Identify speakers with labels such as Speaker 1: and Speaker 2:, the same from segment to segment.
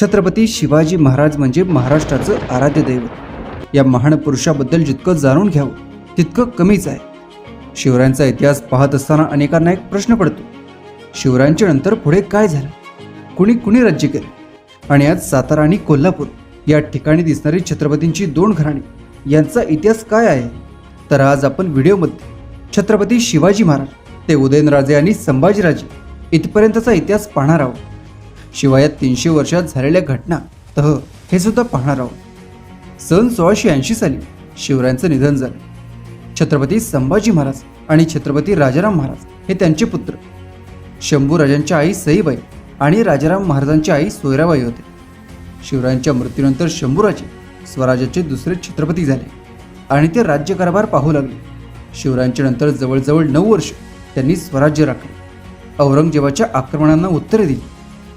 Speaker 1: छत्रपती शिवाजी महाराज म्हणजे महाराष्ट्राचं आराध्य दैवत. या महान पुरुषाबद्दल जितकं जाणून घ्यावं तितकं कमीच आहे. शिवरायांचा इतिहास पाहत असताना अनेकांना एक प्रश्न पडतो शिवरायांच्या नंतर पुढे काय झालं? कुणी कुणी राज्य केलं? आणि आज सातारा आणि कोल्हापूर या ठिकाणी दिसणारी छत्रपतींची दोन घराणी यांचा इतिहास काय आहे? तर आज आपण व्हिडिओमध्ये छत्रपती शिवाजी महाराज ते उदयनराजे आणि संभाजीराजे इथपर्यंतचा इतिहास पाहणार आहोत. शिवाय तीनशे वर्षात झालेल्या घटना तह हे सुद्धा पाहणार आहोत. सन सोळाशे ऐंशी साली शिवरायांचं निधन झालं. छत्रपती संभाजी महाराज आणि छत्रपती राजाराम महाराज हे त्यांचे पुत्र. शंभूराजांच्या आई सईबाई आणि राजाराम महाराजांची आई सोयराबाई होते. शिवरायांच्या मृत्यूनंतर शंभूराजे स्वराज्याचे दुसरे छत्रपती झाले आणि ते राज्यकारभार पाहू लागले. शिवरायांच्या नंतर जवळजवळ नऊ वर्ष त्यांनी स्वराज्य राखले. औरंगजेबाच्या आक्रमणांना उत्तरे दिली.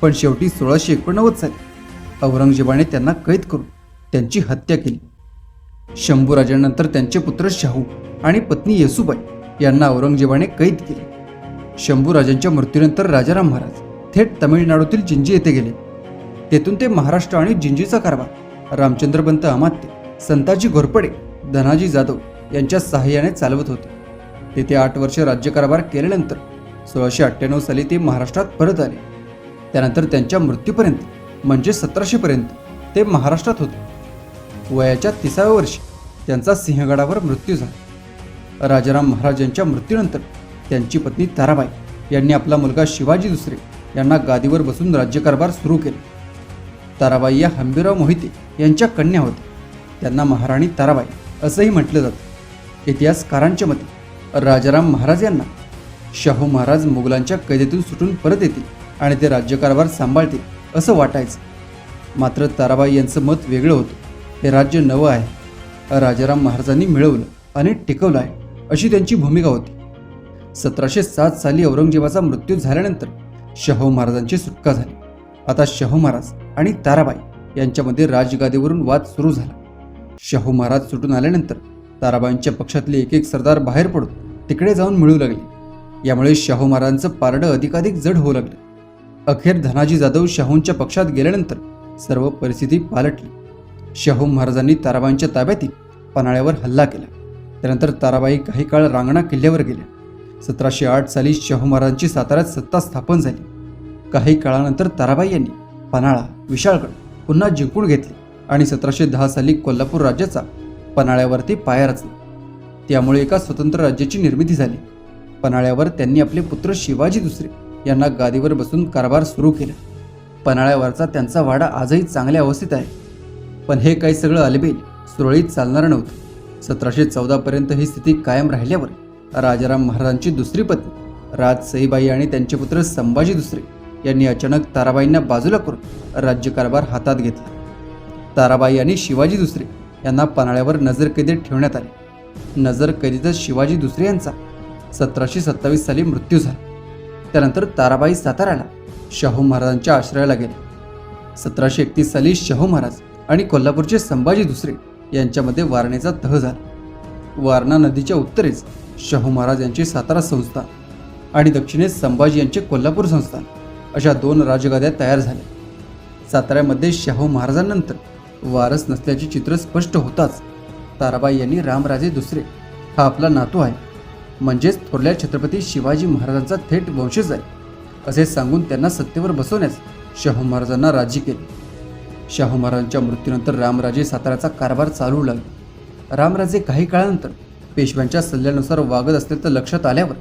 Speaker 1: पण शेवटी सोळाशे एकोणनव्वद साली औरंगजेबाने त्यांना कैद करून त्यांची हत्या केली. शंभूराजांनंतर त्यांचे पुत्र शाहू आणि पत्नी येसुबाई यांना औरंगजेबाने कैद केले. शंभूराजांच्या मृत्यूनंतर राजाराम महाराज थेट तमिळनाडूतील जिंजी येथे गेले. तेथून ते महाराष्ट्र आणि जिंजीचा कारभार रामचंद्रपंत अमात्य संताजी घोरपडे धनाजी जाधव यांच्या सहाय्याने चालवत होते. तेथे आठ वर्ष राज्यकारभार केल्यानंतर सोळाशे अठ्ठ्याण्णव साली ते महाराष्ट्रात परत आले. त्यानंतर त्यांच्या मृत्यूपर्यंत म्हणजे सतराशेपर्यंत ते महाराष्ट्रात होते. वयाच्या तिसाव्या वर्षी त्यांचा सिंहगडावर मृत्यू झाला. राजाराम महाराज यांच्या मृत्यूनंतर त्यांची पत्नी ताराबाई यांनी आपला मुलगा शिवाजी दुसरे यांना गादीवर बसून राज्यकारभार सुरू केले. ताराबाई या हंबीराव मोहिते यांच्या कन्या होत्या. त्यांना महाराणी ताराबाई असंही म्हटलं जातं. इतिहासकारांच्या मते राजाराम महाराज यांना शाहू महाराज मुघलांच्या कैदेतून सुटून परत येतील. आणि ते राज्यकारभार सांभाळतील असं वाटायचं. मात्र ताराबाई यांचं मत वेगळं होतं. हे राज्य नवं आहे. राजाराम महाराजांनी मिळवलं आणि टिकवलं आहे अशी त्यांची भूमिका होती. सतराशे सात साली औरंगजेबाचा मृत्यू झाल्यानंतर शाहू महाराजांची सुटका झाली. आता शाहू महाराज आणि ताराबाई यांच्यामध्ये राजगादीवरून वाद सुरू झाला. शाहू महाराज सुटून आल्यानंतर ताराबाईंच्या पक्षातले एक एक सरदार बाहेर पडून तिकडे जाऊन मिळू लागले. यामुळे शाहू महाराजांचं पारडं अधिकाधिक जड होऊ लागलं. अखेर धनाजी जाधव शाहूंच्या पक्षात गेल्यानंतर सर्व परिस्थिती पालटली. शाहू महाराजांनी ताराबाईंच्या ताब्यातील पन्हाळ्यावर हल्ला केला. त्यानंतर ताराबाई काही काळ रांगणा किल्ल्यावर गेल्या. सतराशे आठ साली शाहू महाराजांची साताऱ्यात सत्ता स्थापन झाली. काही काळानंतर ताराबाई यांनी पन्हाळा विशाळगड पुन्हा जिंकून घेतले आणि सतराशे दहा साली कोल्हापूर राज्याचा पन्हाळ्यावरती पाया रचला. त्यामुळे एका स्वतंत्र राज्याची निर्मिती झाली. पन्हाळ्यावर त्यांनी आपले पुत्र शिवाजी दुसरे यांना गादीवर बसून कारभार सुरू केला. पन्हाळ्यावरचा त्यांचा वाडा आजही चांगल्या अवस्थेत आहे. पण हे काही सगळं अलबेल सुरळीत चालणार नव्हतं. सतराशे चौदापर्यंत ही स्थिती कायम राहिल्यावर राजाराम महाराजांची दुसरी पत्नी राज सईबाई आणि त्यांचे पुत्र संभाजी दुसरे यांनी अचानक ताराबाईंना बाजूला करून राज्यकारभार हातात घेतला. ताराबाई आणि शिवाजी दुसरे यांना पन्हाळ्यावर नजरकैदेत ठेवण्यात आले. नजरकैदेतच शिवाजी दुसरे यांचा सतराशे सत्तावीस साली मृत्यू झाला. त्यानंतर ताराबाई साताराला शाहू महाराजांच्या आश्रयाला गेले. सतराशे एकतीस साली शाहू महाराज आणि कोल्हापूरचे संभाजी दुसरे यांच्यामध्ये वारणेचा तह झाला. वारणा नदीच्या उत्तरेस शाहू महाराज यांचे सातारा संस्थान आणि दक्षिणेस संभाजी यांचे कोल्हापूर संस्थान अशा दोन राजगाद्या तयार झाल्या. साताऱ्यामध्ये शाहू महाराजांनंतर वारस नसल्याचे चित्र स्पष्ट होताच ताराबाई यांनी रामराजे दुसरे हा आपला नातू आहे. म्हणजेच थोरल्या छत्रपती शिवाजी महाराजांचा थेट वंशज आहे. असे सांगून त्यांना सत्तेवर बसवण्यास शाहू महाराजांना राजी केले. शाहू महाराजांच्या मृत्यूनंतर रामराजे साताऱ्याचा कारभार चालू लागला. रामराजे काही काळानंतर पेशव्यांच्या सल्ल्यानुसार वागत असल्याचं लक्षात आल्यावर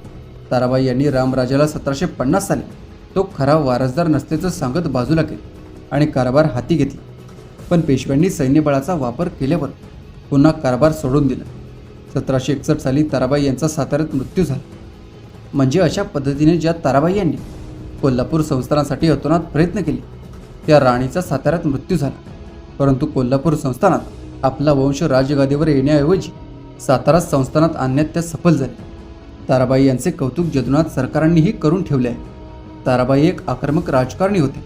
Speaker 1: ताराबाई यांनी रामराजाला सतराशे पन्नास साली तो खरा वारसदार नसल्याचं सांगत बाजूला केले आणि कारभार हाती घेतला. पण पेशव्यांनी सैन्यबळाचा वापर केल्यावर पुन्हा कारभार सोडून दिला. सतराशे एकसष्ट साली ताराबाई यांचा साताऱ्यात मृत्यू झाला. म्हणजे अशा पद्धतीने ज्या ताराबाई यांनी कोल्हापूर संस्थानासाठी अतोनात प्रयत्न केले त्या राणीचा साताऱ्यात मृत्यू झाला. परंतु कोल्हापूर संस्थानात आपला वंश राजगादीवर येण्याऐवजी सातारा संस्थानात आणण्यात त्या सफल झाल्या. ताराबाई यांचे कौतुक जदुनाथ सरकारांनीही करून ठेवले आहे. ताराबाई एक आक्रमक राजकारणी होते.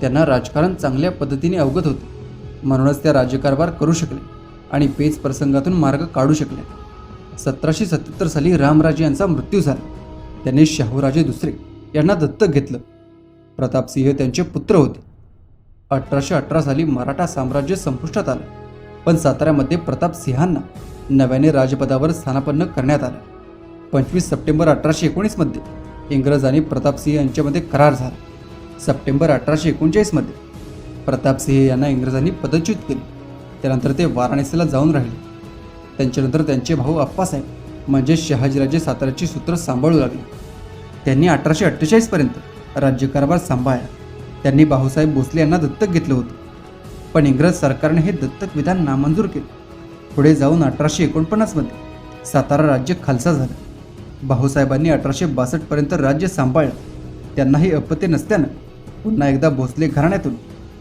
Speaker 1: त्यांना राजकारण चांगल्या पद्धतीने अवगत होते. म्हणूनच त्या राज्यकारभार करू शकले. आणि पेच प्रसंगातून मार्ग काढू शकल्या सतराशे सत्याहत्तर साली रामराजे यांचा मृत्यू झाला. त्यांनी शाहूराजे दुसरे यांना दत्तक घेतलं. प्रतापसिंह त्यांचे पुत्र होते. अठराशे अठरा साली मराठा साम्राज्य संपुष्टात आलं. पण साताऱ्यामध्ये प्रतापसिंहांना नव्याने राजपदावर स्थानापन्न करण्यात आलं. पंचवीस सप्टेंबर अठराशे एकोणीसमध्ये इंग्रज आणि प्रतापसिंह यांच्यामध्ये करार झाला. सप्टेंबर अठराशे एकोणचाळीसमध्ये प्रतापसिंह यांना इंग्रजांनी पदच्युत केले. त्यानंतर ते वाराणसीला जाऊन राहिले. त्यांच्यानंतर त्यांचे भाऊ अप्पासाहेब म्हणजे शहाजीराजे साताऱ्याची सूत्र सांभाळू लागले. त्यांनी अठराशे अठ्ठेचाळीसपर्यंत राज्यकारभार सांभाळला. त्यांनी भाऊसाहेब भोसले यांना दत्तक घेतलं होतं. पण इंग्रज सरकारने हे दत्तक विधान नामंजूर केले. पुढे जाऊन अठराशे एकोणपन्नासमध्ये सातारा राज्य खालसा झालं. भाऊसाहेबांनी अठराशे बासष्टपर्यंत राज्य सांभाळलं. त्यांनाही अपत्य नसल्यानं पुन्हा एकदा भोसले घराण्यातून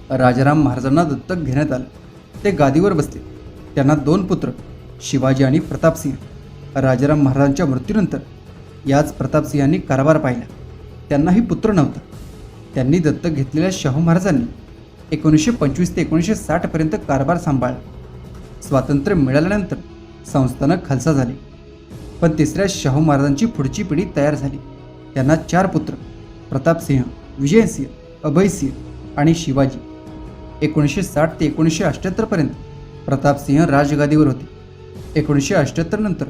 Speaker 1: राजाराम महाराजांना दत्तक घेण्यात आलं. ते गादीवर बसले. त्यांना दोन पुत्र शिवाजी आणि प्रतापसिंह. राजाराम महाराजांच्या मृत्यूनंतर याच प्रतापसिंहांनी कारभार पाहिला. त्यांनाही पुत्र नव्हता. त्यांनी दत्तक घेतलेल्या शाहू महाराजांनी एकोणीसशे पंचवीस ते एकोणीसशे साठपर्यंत कारभार सांभाळला. स्वातंत्र्य मिळाल्यानंतर संस्थानं खालसा झाली. पण तिसऱ्या शाहू महाराजांची पुढची पिढी तयार झाली. त्यांना चार पुत्र प्रतापसिंह विजयसिंह अभयसिंह आणि शिवाजी. एकोणीसशे साठ ते एकोणीसशे अठ्ठ्याहत्तरपर्यंत प्रतापसिंह राजगादीवर होते. एकोणीसशे अठ्ठ्याहत्तर नंतर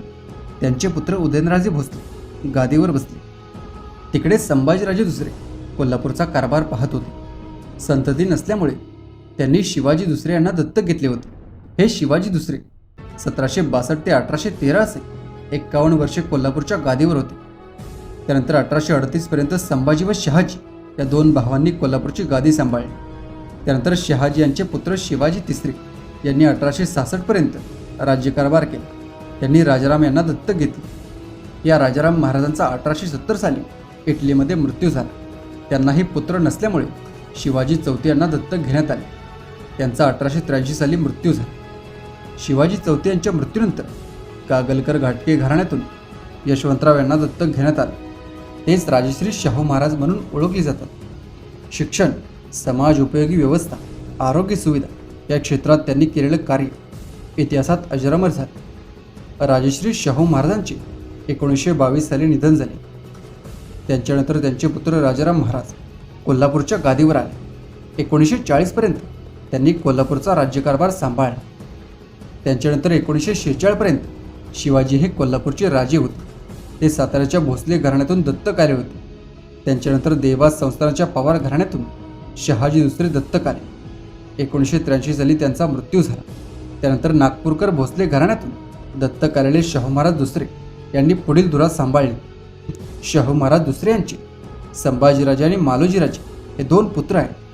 Speaker 1: त्यांचे पुत्र उदयनराजे भोसले गादीवर बसले. तिकडे संभाजीराजे दुसरे कोल्हापूरचा कारभार पाहत होते. संतती नसल्यामुळे त्यांनी शिवाजी दुसरे यांना दत्तक घेतले होते. हे शिवाजी दुसरे सतराशे बासष्ट ते अठराशे तेरा असे एक्कावन्न वर्षे कोल्हापूरच्या गादीवर होते. त्यानंतर अठराशे अडतीसपर्यंत संभाजी व शहाजी या दोन भावांनी कोल्हापूरची गादी सांभाळली. त्यानंतर शहाजी यांचे पुत्र शिवाजी तिसरे यांनी अठराशे सहासष्टपर्यंत राज्यकारभार केला. त्यांनी राजाराम यांना दत्तक घेतले. या राजाराम महाराजांचा अठराशे सत्तर साली इटलीमध्ये मृत्यू झाला. त्यांनाही पुत्र नसल्यामुळे शिवाजी चौथे यांना दत्तक घेण्यात आले. त्यांचा अठराशे त्र्याऐंशी साली मृत्यू झाला. शिवाजी चौथे यांच्या मृत्यूनंतर कागलकर घाटके घराण्यातून यशवंतराव यांना दत्तक घेण्यात आले. तेच राजश्री शाहू महाराज म्हणून ओळखले जातात. शिक्षण समाज उपयोगी व्यवस्था आरोग्य सुविधा या क्षेत्रात त्यांनी केलेलं कार्य इतिहासात अजरामर झाले. राजश्री शाहू महाराजांचे एकोणीसशे बावीस साली निधन झाले. त्यांच्यानंतर त्यांचे पुत्र राजाराम महाराज कोल्हापूरच्या गादीवर आले. एकोणीसशे चाळीसपर्यंत त्यांनी कोल्हापूरचा राज्यकारभार सांभाळला. त्यांच्यानंतर एकोणीसशे शेहेचाळपर्यंत शिवाजी हे कोल्हापूरचे राजे होते. ते साताऱ्याच्या भोसले घराण्यातून दत्तक आले होते. त्यांच्यानंतर देवास संस्थानाच्या पवार घराण्यातून शहाजी दुसरे दत्तक आले एकोणीसशे त्र्याऐंशी साली त्यांचा मृत्यू झाला. त्यानंतर नागपूरकर भोसले घराण्यातून दत्तक आलेले शाहू महाराज दुसरे यांनी पुढील धुरा सांभाळली. शाहू महाराज दुसरे यांचे संभाजीराजे आणि मालोजीराजे हे दोन पुत्र आहेत.